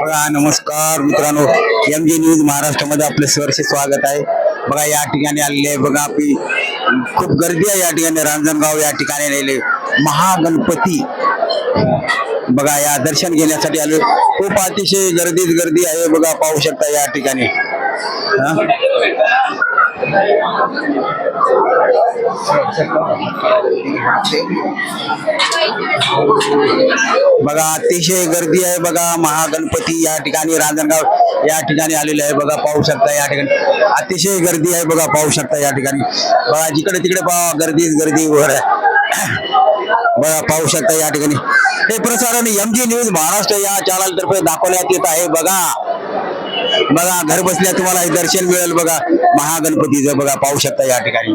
बघा नमस्कार मित्रांनो. एम जी न्यूज महाराष्ट्रामध्ये आपले सहर्ष स्वागत आहे. बघा या ठिकाणी आलेले आहे. बघा आपली खूप गर्दी आहे या ठिकाणी. रांजणगाव या ठिकाणी आलेले महागणपती. बघा या दर्शन घेण्यासाठी आलो खूप अतिशय गर्दीच गर्दी आहे. बघा पाहू शकता या ठिकाणी. बघा अतिशय गर्दी आहे बघा. महागणपती या ठिकाणी रांजणगाव या ठिकाणी आलेले आहे बघा. पाहू शकता या ठिकाणी. अतिशय गर्दी आहे बघा. पाहू शकता या ठिकाणी. बघा जिकडे तिकडे पहा गर्दीच गर्दी वर आहे. बघा पाहू शकता या ठिकाणी. हे प्रसारण एम जी न्यूज महाराष्ट्र या चॅनल तर्फे दाखवण्यात येत आहे. बघा. बघा घर बसल्या तुम्हाला हे दर्शन मिळेल बघा. महागणपतीचं बघा पाहू शकता या ठिकाणी.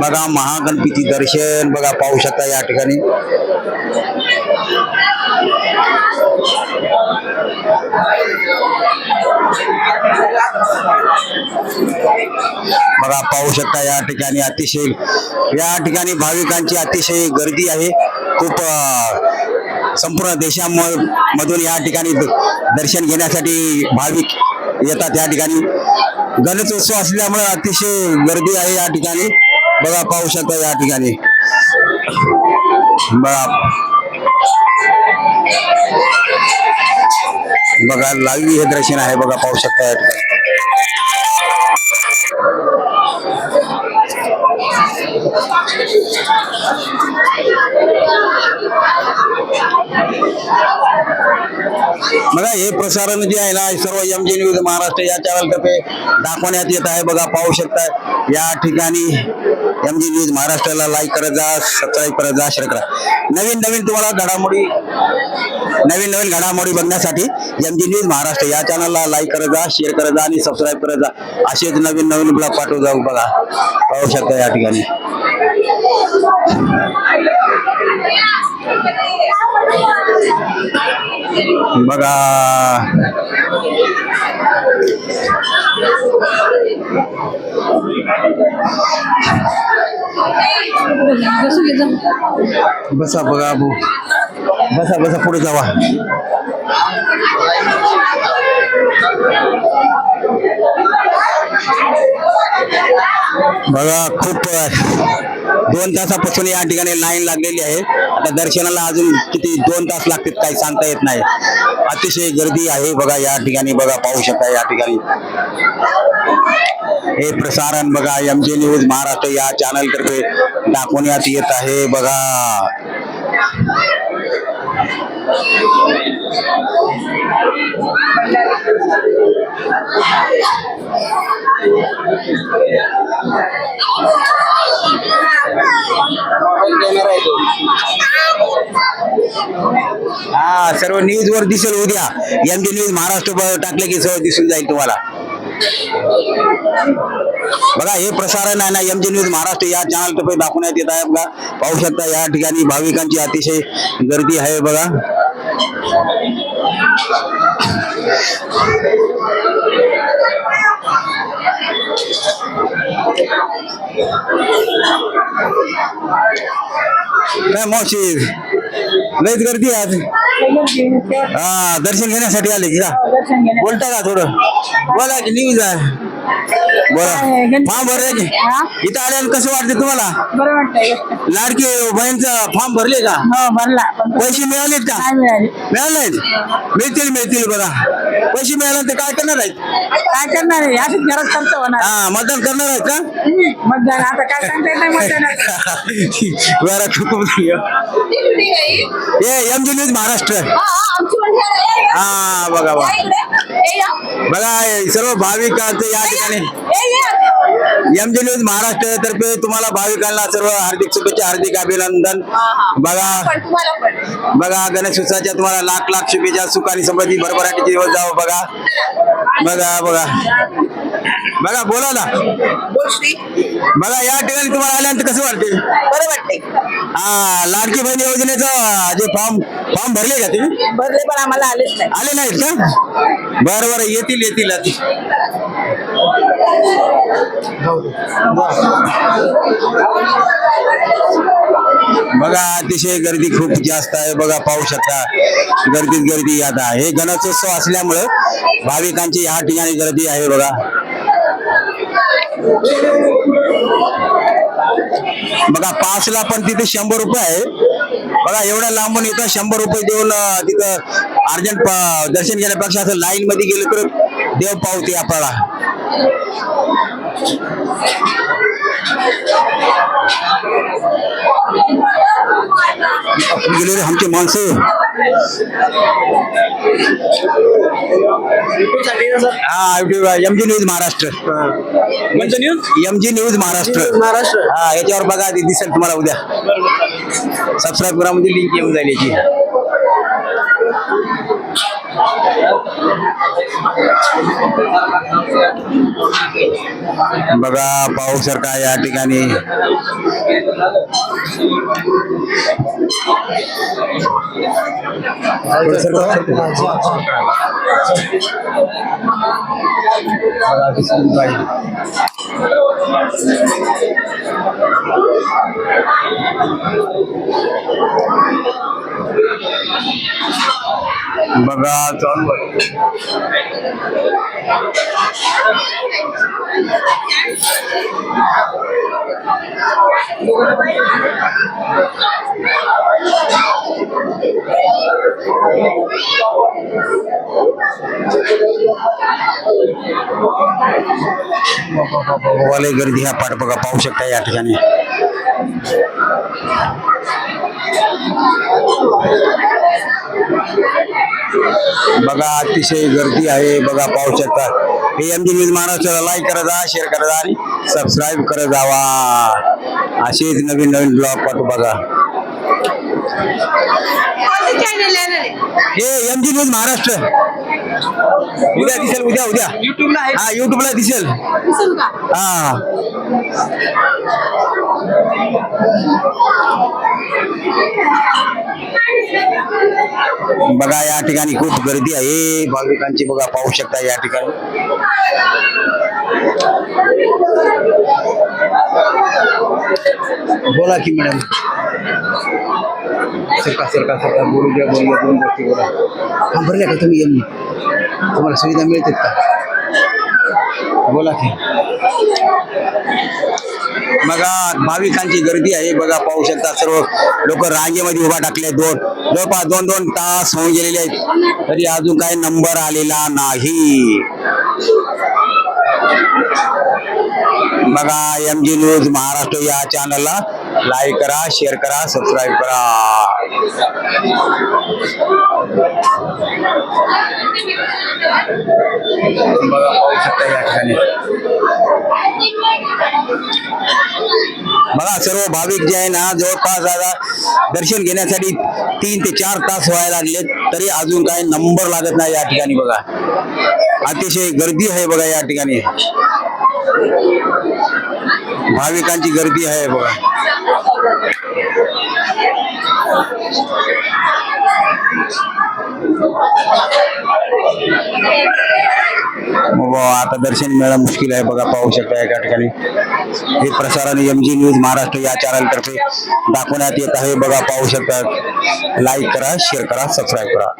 बघा महागणपती दर्शन बघा पाहू शकता या ठिकाणी. बघा पाहू शकता या ठिकाणी अतिशय या ठिकाणी भाविकांची अतिशय गर्दी आहे. खूप संपूर्ण देशाम- मधून या ठिकाणी दर्शन घेण्यासाठी भाविक येतात या ठिकाणी. गणेशोत्सव असल्यामुळे अतिशय गर्दी आहे या ठिकाणी. बघा पाहू शकता या ठिकाणी. बघा. बघा लाईव्ह हे दर्शन आहे बघा पाहू शकता या ठिकाणी. ¡Gracias! बघा हे प्रसारण जे आहे ना सर्व एम जी न्यूज महाराष्ट्र या चॅनलतर्फे दाखवण्यात येत आहे. बघा पाहू शकता या ठिकाणी एम जी न्यूज महाराष्ट्राला लाईक करत जा सबस्क्राईब करत जा शेअर करा. नवीन नवीन तुम्हाला घडामोडी नवीन नवीन घडामोडी बघण्यासाठी एम जी न्यूज महाराष्ट्र या चॅनलला लाईक करत जा शेअर करत जा आणि सबस्क्राईब करत जा. असेच नवीन नवीन ब्लॉग पाठवत जाऊ बघा. पाहू शकता या ठिकाणी. बघा. बसा बघा भाऊ बसा बसा पुढे जावा. बघा खूप दोन तासापासून या ठिकाणी लाईन लागलेली आहे. आता दर्शनाला अजून किती दोन तास लागतील काही सांगता येत नाही. अतिशय गर्दी आहे बघा या ठिकाणी बघा पाहू शकता या ठिकाणी. हे प्रसारण बघा एम जे न्यूज महाराष्ट्र या चॅनल तर्फे दाखवण्यात येत आहे बघा. हा सर्व न्यूज वर दिसेल उद्या. एम डी न्यूज महाराष्ट्र टाकले की सर्व दिसून जाईल तुम्हाला. बघा हे प्रसारण आहे ना एम जी न्यूज महाराष्ट्र या चॅनल तर्फे दाखवण्यात येत आहे बघा. पाहू शकता या ठिकाणी भाविकांची अतिशय गर्दी आहे बघा. काय मावशी? लयच गर्दी आज. हा दर्शन घेण्यासाठी आले की का? बोलता का थोडं? बोला की न्यूज आहे बोला फॉर्म भरले इथं आल्यानं कसं वाटते तुम्हाला? बरं वाटतंय लाडकी बहीणचा फॉर्म भरले का? हो भरला. पण पैसे मिळालेत का? काय मिळाले. मिळाले मिळतील मिळतील बघा. पैसे मिळाले तर काय करणार आहेत? काय करणार आहे? असंच घरात खर्च होणार. हा मतदान करणार आहेत का? मतदान. आता काय सांगता येत नाही मतदानाचं. बरं खूप हे एम जी न्यूज महाराष्ट्र. हा बघा बघा. बघा सर्व भाविकांचं या ठिकाणी. एम जी न्यूज महाराष्ट्र तर्फे तुम्हाला भाविकांना सर्व हार्दिक शुभेच्छा हार्दिक अभिनंदन. बघा. बघा गणेश उत्सवाच्या तुम्हाला लाख लाख शुभेच्छा सुख आणि समृद्धी भरभराटीचे दिवस जावं बघा. बघा बघा. बघा बोला ना. गोष्टी. बघा या ठिकाणी तुम्हाला आल्यानंतर कसं वाटते? बरं वाटते हा लाडकी बहीण योजनेचं जे फॉर्म फॉर्म भरले का तुम्ही? भरले पण आम्हाला आलेच नाही आले नाहीत का? बरं बरं येतील येतील. बघा अतिशय गर्दी खूप जास्त आहे. बघा पाहू शकता. गर्दीत गर्दी आता हे गणेशोत्सव असल्यामुळं भाविकांची ह्या ठिकाणी गर्दी आहे बघा. बघा पाचला पण तिथे शंभर रुपये आहे. बघा एवढ्या लांबून इथं शंभर रुपये देऊन तिथं अर्जंट दर्शन घेण्यापेक्षा असं लाईन मध्ये गेलं तर देव पावते आपल्याला. गेलेले आमचे माणसं. हा M G news Maharashtra. M G news Maharashtra. Maharashtra. हा याच्यावर बघा ते दिसेल तुम्हाला उद्या. सबस्क्राईब करा म्हणजे लिंक येऊन जाईल याची. बघा पाऊसारखा या ठिकाणी बघा, चालू वाले गर्दी ह्या पाठ बघा पाहू शकता या ठिकाणी. बघा अतिशय गर्दी आहे. बघा पाहू शकता हे एम न्यूज महाराष्ट्राला लाईक करत जा शेअर करत जा आणि सबस्क्राईब करत जावा. असेच नवीन नवीन ब्लॉग पाठवू बघा. हे एम जी न्यूज महाराष्ट्र. उद्या दिसेल उद्या उद्या. युट्यूबला हा युट्यूबला दिसेल. दिसेल का? हा. बघा या ठिकाणी खूप गर्दी आहे. भाविकांची बघा पाहू शकता या ठिकाणी. बोला की मॅडम. सरकार सरका सरका बोलू द्या बोलू दोन गोष्टी बोला हा भरल्या का तुम्ही एम तुम्हाला सुविधा मिळतात का बोला की बघा भाविकांची गर्दी आहे बघा पाहू शकता सर्व लोक रांगेमध्ये उभा टाकले दोन जवळपास दोन दोन तास होऊन गेलेले आहेत तरी अजून काही नंबर आलेला नाही बघा एम जी न्यूज महाराष्ट्र या चॅनलला लाईक करा शेअर करा सबस्क्राईब करा. बघा पाहू शकता या ठिकाणी बघा सर्व भाविक जे आहे ना जवळपास आता दर्शन घेण्यासाठी तीन ते चार तास व्हायला लागले तरी अजून काही नंबर लागत नाही या ठिकाणी बघा. अतिशय गर्दी आहे बघा या ठिकाणी. भाविकांची गर्दी आहे बघा. हो, आता दर्शन मिळणं मुश्किल आहे बघा पाहू शकता एका ठिकाणी. हे प्रसारण एम जी न्यूज महाराष्ट्र या चॅनलतर्फे दाखवण्यात येत आहे. बघा पाहू शकता. लाईक करा शेअर करा सबस्क्राईब करा.